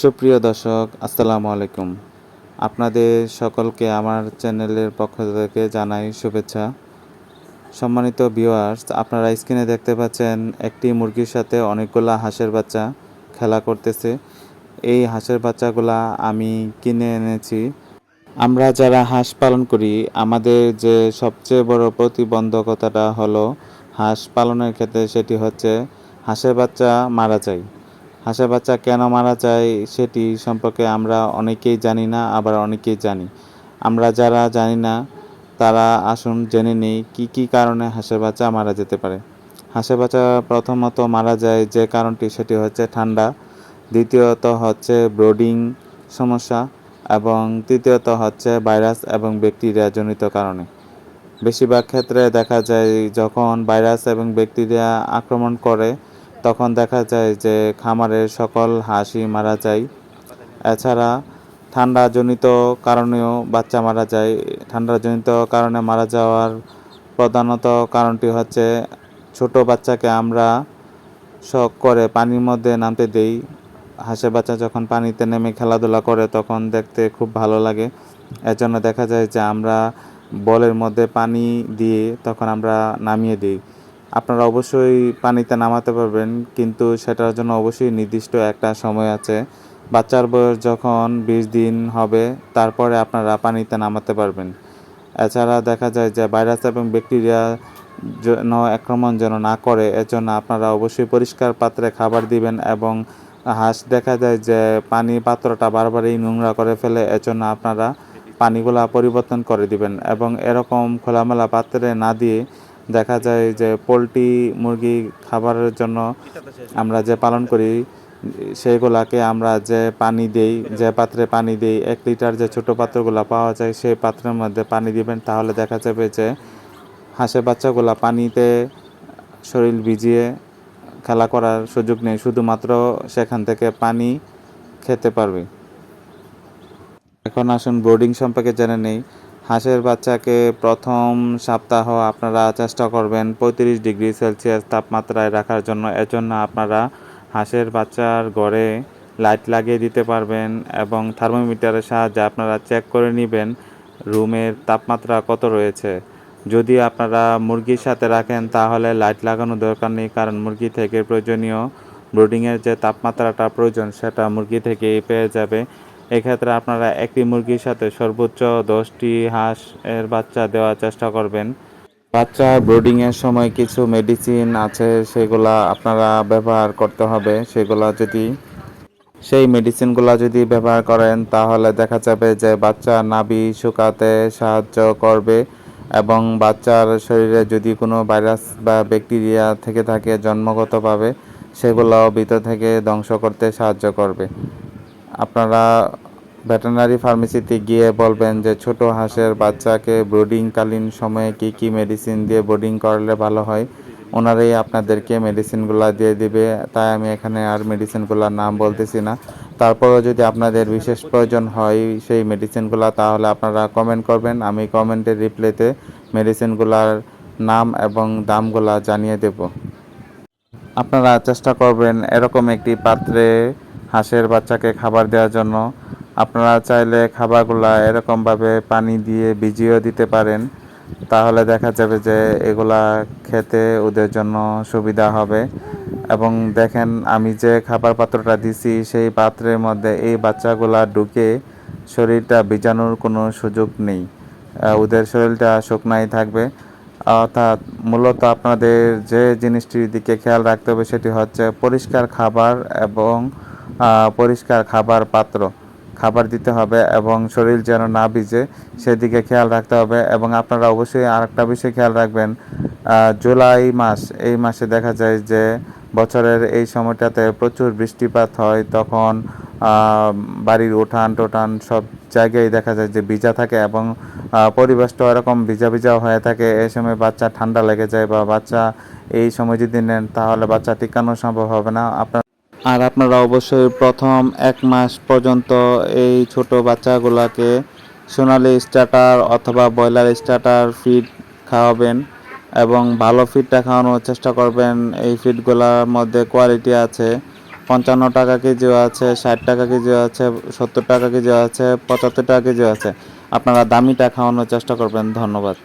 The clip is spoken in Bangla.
সুপ্রিয় দর্শক, আসসালামু আলাইকুম। আপনাদের সকলকে আমার চ্যানেলের পক্ষ থেকে জানাই শুভেচ্ছা। সম্মানিত ভিউয়ার্স আপনারা স্ক্রিনে দেখতে পাচ্ছেন একটি মুরগির সাথে অনেকগুলা হাঁসের বাচ্চা খেলা করতেছে। এই হাঁসের বাচ্চাগুলা আমি কিনে এনেছি। আমরা যারা হাঁস পালন করি, আমাদের যে সবচেয়ে বড় প্রতিবন্ধকতাটা হলো হাঁস পালনের ক্ষেত্রে সেটি হচ্ছে হাঁসের বাচ্চা মারা যায়। হাঁসের বাচ্চা কেন মারা যায় সেটি সম্পর্কে আমরা অনেকেই জানি না, আবার অনেকেই জানি। আমরা যারা জানি না, তারা আসুন জেনে নেই কি কি কারণে হাঁসের বাচ্চা মারা যেতে পারে। হাঁসের বাচ্চা প্রথমত মারা যায় যে কারণটি, সেটি হচ্ছে ঠান্ডা। দ্বিতীয়ত হচ্ছে ব্রোডিং সমস্যা। এবং তৃতীয়ত হচ্ছে ভাইরাস এবং ব্যাকটেরিয়া জনিত কারণে। বেশিরভাগ ক্ষেত্রে দেখা যায় যখন ভাইরাস এবং ব্যাকটেরিয়া আক্রমণ করে তখন দেখা যায় যে খামারের সকল হাঁসই মারা যায়। এছাড়া ঠান্ডাজনিত কারণেও বাচ্চা মারা যায়। ঠান্ডাজনিত কারণে মারা যাওয়ার প্রধানত কারণটি হচ্ছে ছোট বাচ্চাকে আমরা শখ করে পানির মধ্যে নামতে দেই। হাঁসের বাচ্চা যখন পানিতে নেমে খেলাধুলা করে তখন দেখতে খুব ভালো লাগে। এজন্য দেখা যায় যে আমরা বলের মধ্যে পানি দিয়ে তখন আমরা নামিয়ে দিই। আপনারা অবশ্যই পানিতে নামাতে পারবেন, কিন্তু সেটার জন্য অবশ্যই নির্দিষ্ট একটা সময় আছে। বাচ্চার বয়স যখন বিশ দিন হবে, তারপরে আপনারা পানিতে নামাতে পারবেন। এছাড়া দেখা যায় যে ভাইরাস এবং ব্যাকটেরিয়া যেন আক্রমণ যেন না করে, এজন্য আপনারা অবশ্যই পরিষ্কার পাত্রে খাবার দিবেন এবং হাঁস দেখা যায় যে পানি পাত্রটা বারবারই নোংরা করে ফেলে, এজন্য আপনারা পানিগুলা পরিবর্তন করে দিবেন এবং এরকম খোলামেলা পাত্রে না দিয়ে দেখা যায় যে পোলট্রি মুরগি খাবারের জন্য আমরা যে পালন করি সেইগুলাকে আমরা যে পানি দেই, যে পাত্রে পানি দেই, এক লিটার যে ছোটো পাত্রগুলো পাওয়া যায়, সেই পাত্রের মধ্যে পানি দিবেন, তাহলে দেখা যাবে যে হাঁসের বাচ্চাগুলা পানিতে শরীর ভিজিয়ে খেলা করার সুযোগ নেই, শুধুমাত্র সেখান থেকে পানি খেতে পারবে। এখন আসুন বোর্ডিং সম্পর্কে জেনে নেই। হাঁসের বাচ্চাকে প্রথম সপ্তাহ আপনারা চেষ্টা করবেন পঁয়ত্রিশ ডিগ্রি সেলসিয়াস তাপমাত্রায় রাখার জন্য। এজন্য আপনারা হাঁসের বাচ্চার ঘরে লাইট লাগিয়ে দিতে পারবেন এবং থার্মোমিটারের সাহায্যে আপনারা চেক করে নেবেন রুমের তাপমাত্রা কত রয়েছে। যদি আপনারা মুরগির সাথে রাখেন তাহলে লাইট লাগানো দরকার নেই, কারণ মুরগি থেকে প্রয়োজনীয় ব্রোডিংয়ের যে তাপমাত্রাটা প্রয়োজন সেটা মুরগি থেকেই পেয়ে যাবে। এক্ষেত্রে আপনারা একটি মুরগির সাথে সর্বোচ্চ দশটি হাঁস এর বাচ্চা দেওয়ার চেষ্টা করবেন। বাচ্চা ব্রোডিংয়ের সময় কিছু মেডিসিন আছে, সেগুলা আপনারা ব্যবহার করতে হবে। সেগুলা যদি, সেই মেডিসিনগুলো যদি ব্যবহার করেন, তাহলে দেখা যাবে যে বাচ্চা নাভি শুকাতে সাহায্য করবে এবং বাচ্চার শরীরে যদি কোনো ভাইরাস বা ব্যাকটেরিয়া থেকে থাকে, জন্মগতভাবে সেগুলো ভিতর থেকে ধ্বংস করতে সাহায্য করবে। আপনারা ভেটেরিনারি ফার্মেসিতে গিয়ে বলবেন যে ছোট হাঁসের বাচ্চাকে ব্রোডিংকালীন সময়ে কি কি মেডিসিন দিয়ে ব্রোডিং করলে ভালো হয়, ওনারাই আপনাদেরকে মেডিসিনগুলো দিয়ে দিবে। তাই আমি এখানে আর মেডিসিনগুলোর নাম বলতেছি না। তারপরেও যদি আপনাদের বিশেষ প্রয়োজন হয় সেই মেডিসিনগুলো, তাহলে আপনারা কমেন্ট করবেন। আমি কমেন্টের রিপ্লাইতে মেডিসিনগুলোর নাম এবং দামগুলো জানিয়ে দেব। আপনারা চেষ্টা করবেন এরকম একটি পাত্রে হাঁসের বাচ্চাকে খাবার দেওয়ার জন্য। আপনারা চাইলে খাবারগুলা এরকমভাবে পানি দিয়ে ভিজিয়েও দিতে পারেন। তাহলে দেখা যাবে যে এগুলা খেতে ওদের জন্য সুবিধা হবে। এবং দেখেন, আমি যে খাবার পাত্রটা দিছি, সেই পাত্রের মধ্যে এই বাচ্চাগুলা ঢুকে শরীরটা ভিজানোর কোনো সুযোগ নেই। ওদের শরীরটা শুকনাই থাকবে। অর্থাৎ মূলত আপনাদের যে জিনিসটির দিকে খেয়াল রাখতে হবে সেটি হচ্ছে পরিষ্কার খাবার এবং পরিষ্কার খাবার পাত্র। খাবার দিতে হবে এবং শরীর যেন না ভিজে, সেদিকে খেয়াল রাখতে হবে এবং আপনারা অবশ্যই আরেকটা বিষয় খেয়াল রাখবেন জুলাই মাস, এই মাসে দেখা যায় যে বছরের এই সময়টাতে প্রচুর বৃষ্টিপাত হয়, তখন বাড়ির উঠান টোঠান সব জায়গায় দেখা যায় যে ভিজা থাকে এবং পরিবেশটা এরকম ভিজা ভিজা হয়ে থাকে। এই সময় বাচ্চা ঠান্ডা লেগে যায় বা বাচ্চা এই সময় যদি নেন, তাহলে বাচ্চা টিকানো সম্ভব হবে না। আপনার আর আপনারা অবশ্যই প্রথম এক মাস পর্যন্ত এই ছোট বাচ্চাগুলোকে সোনালি স্টার্টার অথবা ব্রয়লার স্টার্টার ফিড খাওয়াবেন এবং ভালো ফিডটা খাওয়ানোর চেষ্টা করবেন। এই ফিডগুলোর মধ্যে কোয়ালিটি আছে, পঞ্চান্ন টাকা কেজিও আছে, ষাট টাকা কেজিও আছে, সত্তর টাকা কেজিও আছে, পঁচাত্তর টাকা কেজিও আছে। আপনারা দামিটা খাওয়ানোর চেষ্টা করবেন। ধন্যবাদ।